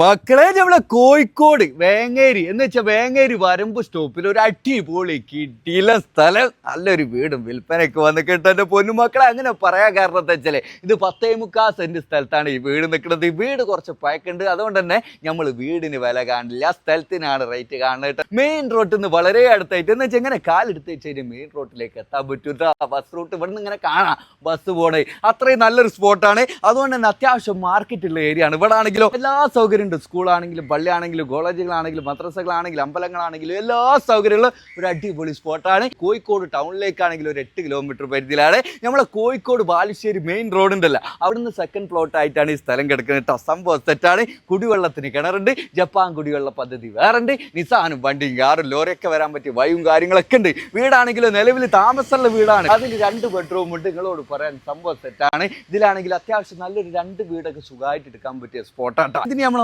മക്കളെ നമ്മളെ കോഴിക്കോട് വേങ്ങേരി. എന്ന് വെച്ചാൽ വേങ്ങേരി വരമ്പ് സ്റ്റോപ്പിൽ ഒരു അടിപൊളി കിട്ടിയില്ല സ്ഥലം. നല്ലൊരു വീടും വിൽപ്പനയ്ക്ക് വന്ന് കേട്ടോ പൊന്നുമക്കളെ അങ്ങനെ പറയാൻ കാരണം എന്താ വെച്ചാൽ ഇത് പത്തേ മുക്കാൽ സെന്റ് സ്ഥലത്താണ് ഈ വീട് നിൽക്കുന്നത്. ഈ വീട് കുറച്ച് പഴക്കുണ്ട് അതുകൊണ്ട് തന്നെ നമ്മൾ വീടിന് വില കാണില്ല. സ്ഥലത്തിനാണ് റേറ്റ് കാണുന്നത് മെയിൻ റോട്ടിൽ നിന്ന് വളരെ അടുത്തായിട്ട്. എന്ന് വെച്ചാൽ ഇങ്ങനെ കാലെടുത്ത് വെച്ചാൽ മെയിൻ റോട്ടിലേക്ക് എത്താൻ പറ്റും. ബസ് റൂട്ട് ഇവിടെ നിന്ന് ഇങ്ങനെ കാണാം. ബസ് പോണേ. അത്രയും നല്ലൊരു സ്പോട്ടാണ്. അതുകൊണ്ട് തന്നെ അത്യാവശ്യം മാർക്കറ്റുള്ള ഏരിയ ആണ് ഇവിടെ ആണെങ്കിലും എല്ലാ സൗകര്യം ഉണ്ട് സ്കൂളാണെങ്കിലും പള്ളിയാണെങ്കിലും കോളേജുകളാണെങ്കിലും മദ്രസകളാണെങ്കിലും അമ്പലങ്ങളാണെങ്കിലും എല്ലാ സൗകര്യമുള്ള ഒരു അടിപൊളി സ്പോട്ടാണ്. കോഴിക്കോട് ടൗണിലേക്കാണെങ്കിലും ഒരു എട്ട് കിലോമീറ്റർ പരിധിയിലാണ്. നമ്മളെ കോഴിക്കോട് ബാലുശ്ശേരി മെയിൻ റോഡ് ഉണ്ടല്ലോ അവിടുന്ന് സെക്കൻഡ് പ്ലോട്ടായിട്ടാണ് ഈ സ്ഥലം കിടക്കുന്നത് കേട്ടോ. സംഭവം സെറ്റാണ്. കുടിവെള്ളത്തിന് കിണറുണ്ട്. ജപ്പാൻ കുടിവെള്ള പദ്ധതി വേറെ ഉണ്ട് നിസാനും വണ്ടിയും കാറും ലോറിയൊക്കെ വരാൻ പറ്റിയ വയും കാര്യങ്ങളൊക്കെ ഉണ്ട്. വീടാണെങ്കിലും നിലവിൽ താമസമുള്ള വീടാണ്. അതിൽ രണ്ട് ബെഡ്റൂം ഉണ്ട്. നിങ്ങളോട് പറയാൻ സംഭവം സെറ്റാണ്. ഇതിലാണെങ്കിൽ അത്യാവശ്യം നല്ലൊരു രണ്ട് വീടൊക്കെ സുഖമായിട്ട് എടുക്കാൻ പറ്റിയ സ്പോട്ടാട്ടോ ഇതിന് നമ്മൾ